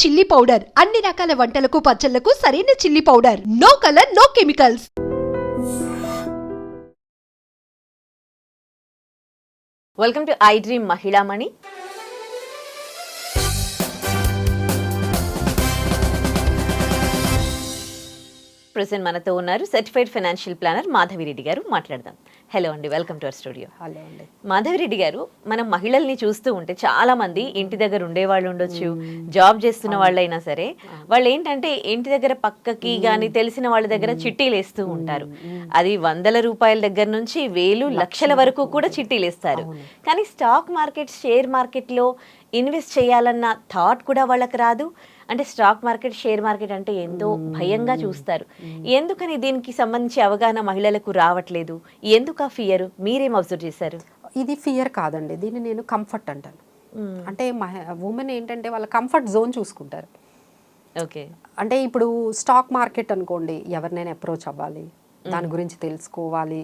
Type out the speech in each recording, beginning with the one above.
Chilli powder. అన్ని రకాల వంటలకు పచ్చళ్ళకు సరైన chilli powder. No colour no chemicals. Welcome to I dream Mahilamani present మనతో ఉన్నారు సర్టిఫైడ్ ఫైనాన్షియల్ ప్లానర్ మాధవిరెడ్డి గారు. మాట్లాడదాం. హలో అండి welcome to our studio hello అండి. మాధవిరెడ్డి గారు మనం మహిళల్ని చూస్తూ ఉంటే చాలా మంది ఇంటి దగ్గర ఉండేవాళ్ళు ఉండొచ్చు జాబ్ చేస్తున్న వాళ్ళైనా సరే వాళ్ళు ఏంటంటే ఇంటి దగ్గర పక్కకి గాని తెలిసిన వాళ్ళ దగ్గర చిట్టీలు వేస్తూ ఉంటారు. అది వందల రూపాయల దగ్గర నుంచి వేలు లక్షల వరకు కూడా చిట్టీలు వేస్తారు. కానీ స్టాక్ మార్కెట్ షేర్ మార్కెట్లో ఇన్వెస్ట్ చేయాలన్న థాట్ కూడా వాళ్ళకి రాదు. అంటే స్టాక్ మార్కెట్ షేర్ మార్కెట్ అంటే ఎంతో భయంగా చూస్తారు. ఎందుకని దీనికి సంబంధించి అవగాహన మహిళలకు రావట్లేదు? ఎందుకు ఫియర్ మీరేం అబ్జర్వ్ చేశారు? ఇది ఫియర్ కాదండి. దీన్ని నేను కంఫర్ట్ అంటాను. అంటే ఉమెన్ ఏంటంటే వాళ్ళ కంఫర్ట్ జోన్ చూసుకుంటారు. ఓకే అంటే ఇప్పుడు స్టాక్ మార్కెట్ అనుకోండి ఎవరినైనా అప్రోచ్ అవ్వాలి దాని గురించి తెలుసుకోవాలి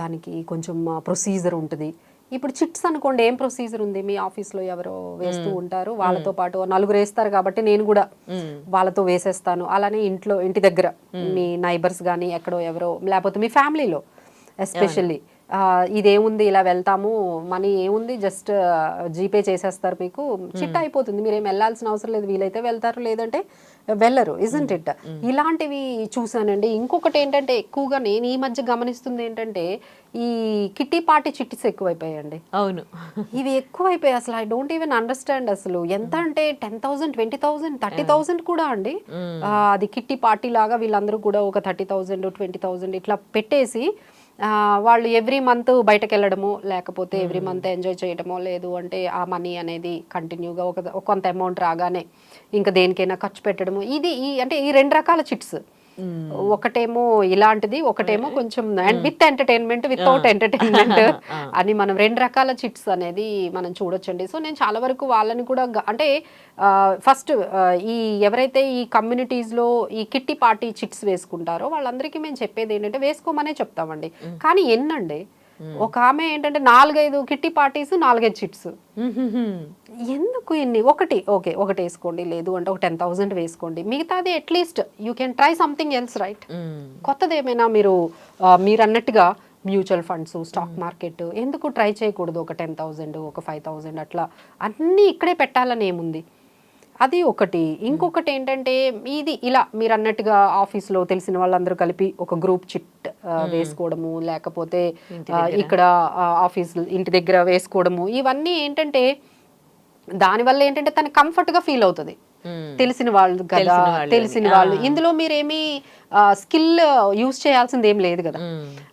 దానికి కొంచెం ప్రొసీజర్ ఉంటుంది. ఇప్పుడు చిట్స్ అనుకోండి ఏం ప్రొసీజర్ ఉంది? మీ ఆఫీస్లో ఎవరో వేస్తూ ఉంటారు వాళ్ళతో పాటు నలుగురు వేస్తారు కాబట్టి నేను కూడా వాళ్ళతో వేసేస్తాను. అలానే ఇంట్లో ఇంటి దగ్గర మీ నైబర్స్ కానీ ఎక్కడో ఎవరో లేకపోతే మీ ఫ్యామిలీలో ఎస్పెషల్లీ. ఇదేముంది ఇలా వెళ్తాము మనీ ఏముంది జస్ట్ జీపే చేసేస్తారు మీకు. చిట్ అయిపోతుంది మీరేం వెళ్ళాల్సిన అవసరం లేదు వీలైతే వెళ్తారు లేదంటే వెళ్ళరు ఇజంట్ ఇట్ ఇలాంటివి చూసానండి. ఇంకొకటి ఏంటంటే ఎక్కువగా నేను ఈ మధ్య గమనిస్తుంది ఏంటంటే ఈ కిట్టి పార్టీ చిట్టిస్ ఎక్కువైపోయాయండి. అవును. ఇవి ఎక్కువైపోయాయి అసలు ఐ డోంట్ ఈవెన్ అండర్స్టాండ్ అసలు. ఎంత అంటే ten thousand twenty thousand thirty thousand కూడా అండి. అది కిట్టి పార్టీ లాగా వీళ్ళందరూ కూడా ఒక థర్టీ థౌసండ్ ట్వంటీ థౌసండ్ ఇట్లా పెట్టేసి వాళ్ళు ఎవ్రీ మంత్ బయటకు వెళ్ళడము లేకపోతే ఎవ్రీ మంత్ ఎంజాయ్ చేయడమో లేదు అంటే ఆ మనీ అనేది కంటిన్యూగా ఒక కొంత అమౌంట్ రాగానే ఇంకా దేనికైనా ఖర్చు పెట్టడము. ఇది ఈ అంటే ఈ రెండు రకాల చిట్స్. ఒకటేమో ఇలాంటిది ఒకటేమో కొంచెం and with entertainment without entertainment అని మనం రెండు రకాల చిట్స్ అనేది మనం చూడొచ్చండి. సో నేను చాలా వరకు వాళ్ళని కూడా అంటే ఫస్ట్ ఈ ఎవరైతే ఈ communities లో ఈ కిట్టి పార్టీ చిట్స్ వేసుకుంటారో వాళ్ళందరికీ మేము చెప్పేది ఏంటంటే వేసుకోమనే చెప్తామండి. కానీ ఎన్నండి ఒక ఆమె ఏంటంటే నాలుగైదు కిట్టి పార్టీస్ నాలుగైదు చిట్స్. ఎందుకు ఇన్ని? ఒకటి. ఓకే ఒకటి వేసుకోండి. లేదు అంటే ఒక టెన్ థౌసండ్ వేసుకోండి. మిగతాది at least you can try something else right కొత్తది ఏమైనా మీరు మీరు అన్నట్టుగా మ్యూచువల్ ఫండ్స్ స్టాక్ మార్కెట్ ఎందుకు ట్రై చేయకూడదు? ఒక టెన్ థౌజండ్ ఒక ఫైవ్ థౌజండ్ అట్లా. అన్నీ ఇక్కడే పెట్టాలని ఏముంది? అది ఒకటి. ఇంకొకటి ఏంటంటే ఇది ఇలా మీరు అన్నట్టుగా ఆఫీస్లో తెలిసిన వాళ్ళందరూ కలిపి ఒక గ్రూప్ చిట్ వేసుకోవడము లేకపోతే ఇక్కడ ఆఫీస్ ఇంటి దగ్గర వేసుకోవడము. ఇవన్నీ ఏంటంటే దానివల్ల ఏంటంటే తను కంఫర్ట్గా ఫీల్ అవుతుంది. తెలిసిన వాళ్ళు కదా తెలిసిన వాళ్ళు ఇందులో మీరేమి స్కిల్ యూజ్ చేయాల్సింది ఏం లేదు కదా.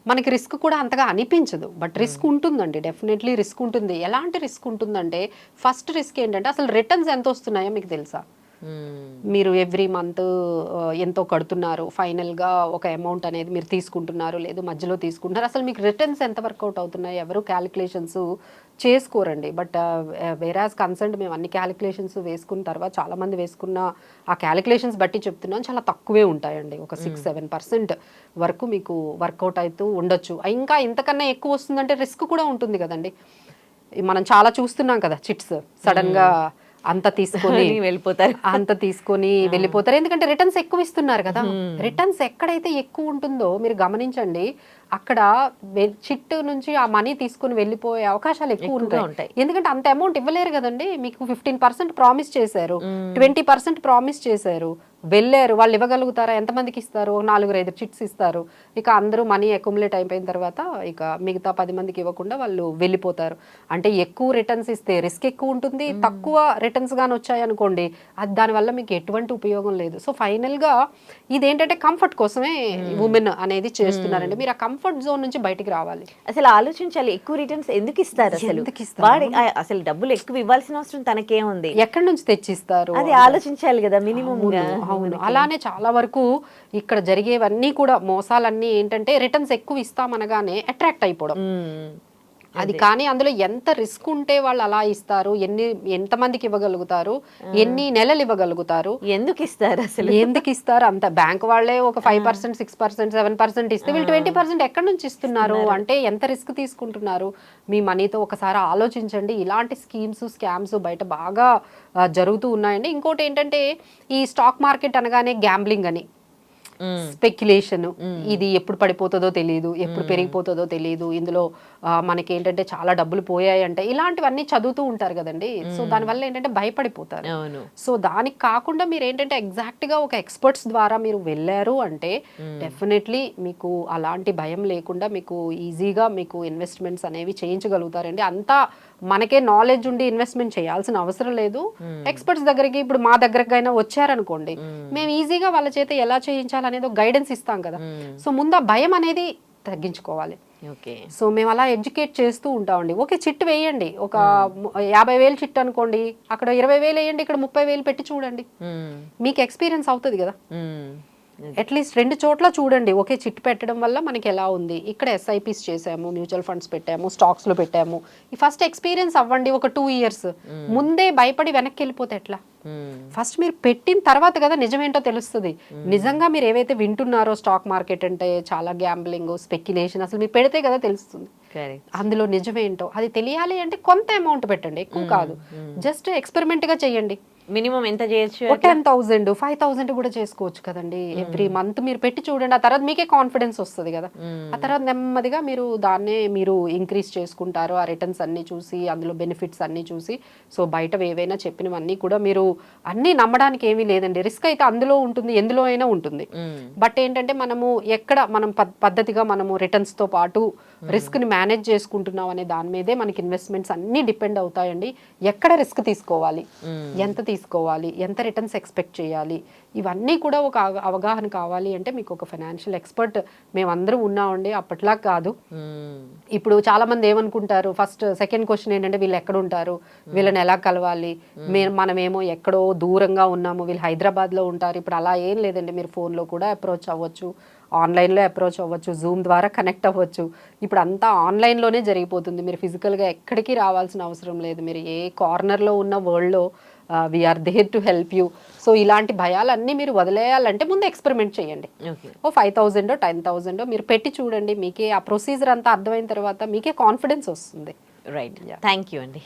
మనకి రిస్క్ కూడా అంతగా అనిపించదు. బట్ రిస్క్ ఉంటుందండి డెఫినెట్లీ రిస్క్ ఉంటుంది. ఎలాంటి రిస్క్ ఉంటుందంటే ఫస్ట్ రిస్క్ ఏంటంటే అసలు రిటర్న్స్ ఎంత వస్తున్నాయో మీకు తెలుసా? మీరు ఎవ్రీ మంత్ ఎంతో కడుతున్నారు. ఫైనల్గా ఒక అమౌంట్ అనేది మీరు తీసుకుంటున్నారు. లేదు మధ్యలో తీసుకుంటున్నారు. అసలు మీకు రిటర్న్స్ ఎంత వర్కౌట్ అవుతున్నాయి? ఎవరు క్యాలిక్యులేషన్స్ చేసుకోరండి. బట్ వేరాజ్ కన్సర్న్ మేము అన్ని క్యాలిక్యులేషన్స్ వేసుకున్న తర్వాత చాలా మంది వేసుకున్న ఆ క్యాలిక్యులేషన్స్ బట్టి చెప్తున్నాం. చాలా తక్కువే ఉంటాయండి. ఒక సిక్స్ సెవెన్ పర్సెంట్ వరకు మీకు వర్కౌట్ అవుతూ ఉండొచ్చు. ఇంకా ఇంతకన్నా ఎక్కువ వస్తుందంటే రిస్క్ కూడా ఉంటుంది కదండి. మనం చాలా చూస్తున్నాం కదా చిట్స్ సడన్గా అంత తీసుకొని వెళ్ళిపోతారు. అంత తీసుకొని వెళ్ళిపోతారు. ఎందుకంటే రిటర్న్స్ ఎక్కువ ఇస్తున్నారు కదా. రిటర్న్స్ ఎక్కడైతే ఎక్కువ ఉంటుందో మీరు గమనించండి అక్కడ చిట్టు నుంచి ఆ మనీ తీసుకొని వెళ్ళిపోయే అవకాశాలు ఎక్కువ ఉంటాయి. ఎందుకంటే అంత అమౌంట్ ఇవ్వలేరు కదండి. మీకు ఫిఫ్టీన్ పర్సెంట్ ప్రామిస్ చేశారు. ట్వంటీ పర్సెంట్ ప్రామిస్ చేశారు. వెళ్ళారు. వాళ్ళు ఇవ్వగలుగుతారా? ఎంతమందికి ఇస్తారు? నాలుగు ఐదు చిట్స్ ఇస్తారు. ఇక అందరూ మనీ అక్యుములేట్ అయిపోయిన తర్వాత ఇక మిగతా పది మందికి ఇవ్వకుండా వాళ్ళు వెళ్ళిపోతారు. అంటే ఎక్కువ రిటర్న్స్ ఇస్తే రిస్క్ ఎక్కువ ఉంటుంది. తక్కువ రిటర్న్స్ గాని వచ్చాయి అనుకోండి అది దానివల్ల మీకు ఎటువంటి ఉపయోగం లేదు. సో ఫైనల్గా ఇదేంటంటే కంఫర్ట్ కోసమే ఉమెన్ అనేది చేస్తున్నారండి. మీరు ఆ కంఫర్ట్ జోన్ నుంచి బయటికి రావాలి. అసలు ఆలోచించాలి ఎక్కువ రిటర్న్స్ ఎందుకు ఇస్తారు అసలు? వాడి అసలు డబ్బులు ఎక్కువ ఇవ్వాల్సిన అవసరం తనకేముంది? ఎక్కడి నుంచి తెచ్చిస్తారు? అది ఆలోచించాలి కదా మినిమం అవును అలానే చాలా వరకు ఇక్కడ జరిగేవన్నీ కూడా మోసాలన్నీ ఏంటంటే రిటర్న్స్ ఎక్కువ ఇస్తామనగానే అట్రాక్ట్ అయిపోవడం. అది కానీ అందులో ఎంత రిస్క్ ఉంటే వాళ్ళు అలా ఇస్తారు ఎన్ని ఎంతమందికి ఇవ్వగలుగుతారు ఎన్ని నెలలు ఇవ్వగలుగుతారు? ఎందుకు ఇస్తారు అసలు? ఎందుకు ఇస్తారు? అంత బ్యాంక్ వాళ్ళే ఒక five percent six percent seven percent ఇస్తే వీళ్ళు ట్వంటీ పర్సెంట్ ఎక్కడి నుంచి ఇస్తున్నారు? అంటే ఎంత రిస్క్ తీసుకుంటున్నారు? మీ మనీతో ఒకసారి ఆలోచించండి. ఇలాంటి స్కీమ్స్ స్కామ్స్ బయట బాగా జరుగుతూ ఉన్నాయండి. ఇంకోటి ఏంటంటే ఈ స్టాక్ మార్కెట్ అనగానే గ్యాంబ్లింగ్ అని. స్పెక్యులేషన్ ఇది ఎప్పుడు పడిపోతుందో తెలియదు ఎప్పుడు పెరిగిపోతుందో తెలియదు ఇందులో మనకి ఏంటంటే చాలా డబ్బులు పోయాయి అంటే ఇలాంటివన్నీ చదువుతూ ఉంటారు కదండి. సో దానివల్ల ఏంటంటే భయపడిపోతారు. సో దానికి కాకుండా మీరు ఏంటంటే ఎగ్జాక్ట్గా ఒక ఎక్స్పర్ట్స్ ద్వారా మీరు వెళ్ళారు అంటే డెఫినెట్లీ మీకు అలాంటి భయం లేకుండా మీకు ఈజీగా మీకు ఇన్వెస్ట్మెంట్స్ అనేవి చేయించగలుగుతారండి. అంతా మనకే నాలెడ్జ్ ఉండి ఇన్వెస్ట్మెంట్ చేయాల్సిన అవసరం లేదు. ఎక్స్పర్ట్స్ దగ్గరికి ఇప్పుడు మా దగ్గరకైనా వచ్చారనుకోండి మేము ఈజీగా వాళ్ళ చేత ఎలా చేయించాలనేది ఒక గైడెన్స్ ఇస్తాం కదా. సో ముందు ఆ భయం అనేది తగ్గించుకోవాలి. ఓకే సో మేము అలా ఎడ్యుకేట్ చేస్తూ ఉంటామండి. ఓకే చిట్టు వేయండి. ఒక యాభై వేలు చిట్టు అనుకోండి అక్కడ ఇరవై వేలు వేయండి ఇక్కడ ముప్పై వేలు పెట్టి చూడండి. మీకు ఎక్స్పీరియన్స్ అవుతుంది కదా. అట్లీస్ట్ రెండు చోట్ల చూడండి. ఒకే చిట్టు పెట్టడం వల్ల మనకి ఎలా ఉంది? ఇక్కడ ఎస్ఐపిస్ చేసాము మ్యూచువల్ ఫండ్స్ పెట్టాము స్టాక్స్లో పెట్టాము. ఈ ఫస్ట్ ఎక్స్పీరియన్స్ అవ్వండి ఒక టూ ఇయర్స్. ముందే భయపడి వెనక్కి వెళ్ళిపోతే ఎట్లా? ఫస్ట్ మీరు పెట్టిన తర్వాత కదా నిజమేంటో తెలుస్తుంది. నిజంగా మీరు ఏవైతే వింటున్నారో స్టాక్ మార్కెట్ అంటే చాలా గ్యాంబ్లింగ్ స్పెక్యులేషన్ అసలు మీరు పెడితే కదా తెలుస్తుంది. అందులో నిజమేంటో అది తెలియాలి అంటే కొంత అమౌంట్ పెట్టండి. ఎక్కువ కాదు. జస్ట్ ఎక్స్పెరిమెంట్గా చేయండి మినిమం ఎంత చేయొచ్చు టెన్ థౌసండ్ ఫైవ్ థౌసండ్ కూడా చేసుకోవచ్చు కదండి. ఎవ్రీ మంత్ మీరు పెట్టి చూడండి ఆ తర్వాత మీకే కాన్ఫిడెన్స్ వస్తుంది కదా. ఆ తర్వాత నెమ్మదిగా మీరు దాన్నే మీరు ఇంక్రీజ్ చేసుకుంటారు ఆ రిటర్న్స్ అన్ని చూసి అందులో బెనిఫిట్స్ అన్ని చూసి. సో బయట ఏవైనా చెప్పినవన్నీ కూడా మీరు అన్నీ నమ్మడానికి ఏమీ లేదండి. రిస్క్ అయితే అందులో ఉంటుంది ఎందులో అయినా ఉంటుంది. బట్ ఏంటంటే మనము ఎక్కడ మనం పద్- పద్ధతిగా మనము రిటర్న్స్తో పాటు రిస్క్ని మేనేజ్ చేసుకుంటున్నాం అనే దాని మీదే మనకి ఇన్వెస్ట్మెంట్స్ అన్ని డిపెండ్ అవుతాయండి. ఎక్కడ రిస్క్ తీసుకోవాలి? ఎంత తీసుకోవాలి? ఎంత రిటర్న్స్ ఎక్స్పెక్ట్ చేయాలి? ఇవన్నీ కూడా ఒక అవ- అవగాహన కావాలి అంటే మీకు ఒక ఫైనాన్షియల్ ఎక్స్పర్ట్ మేమందరం ఉన్నామండి. అప్పట్లా కాదు. ఇప్పుడు చాలా మంది ఏమనుకుంటారు? ఫస్ట్ సెకండ్ క్వశ్చన్ ఏంటంటే వీళ్ళు ఎక్కడ ఉంటారు? వీళ్ళని ఎలా కలవాలి? మేము మనమేమో ఎక్కడో దూరంగా ఉన్నాము. వీళ్ళు హైదరాబాద్లో ఉంటారు. ఇప్పుడు అలా ఏం లేదండి. మీరు phone లో కూడా అప్రోచ్ అవ్వచ్చు. ఆన్లైన్లో అప్రోచ్ అవ్వచ్చు జూమ్ ద్వారా కనెక్ట్ అవ్వచ్చు. ఇప్పుడు అంతా ఆన్లైన్లోనే జరిగిపోతుంది. మీరు ఫిజికల్గా ఎక్కడికి రావాల్సిన అవసరం లేదు. మీరు ఏ కార్నర్లో ఉన్న వరల్డ్లో we're there to help you so ఇలాంటి భయాలన్నీ మీరు వదిలేయాలంటే ముందు ఎక్స్పెరిమెంట్ చేయండి. ఓ ఫైవ్ థౌజండ్ టెన్ థౌజండ్ మీరు పెట్టి చూడండి. మీకే ఆ ప్రొసీజర్ అంతా అర్థమైన తర్వాత మీకే కాన్ఫిడెన్స్ వస్తుంది. రైట్ థ్యాంక్ యూ అండి.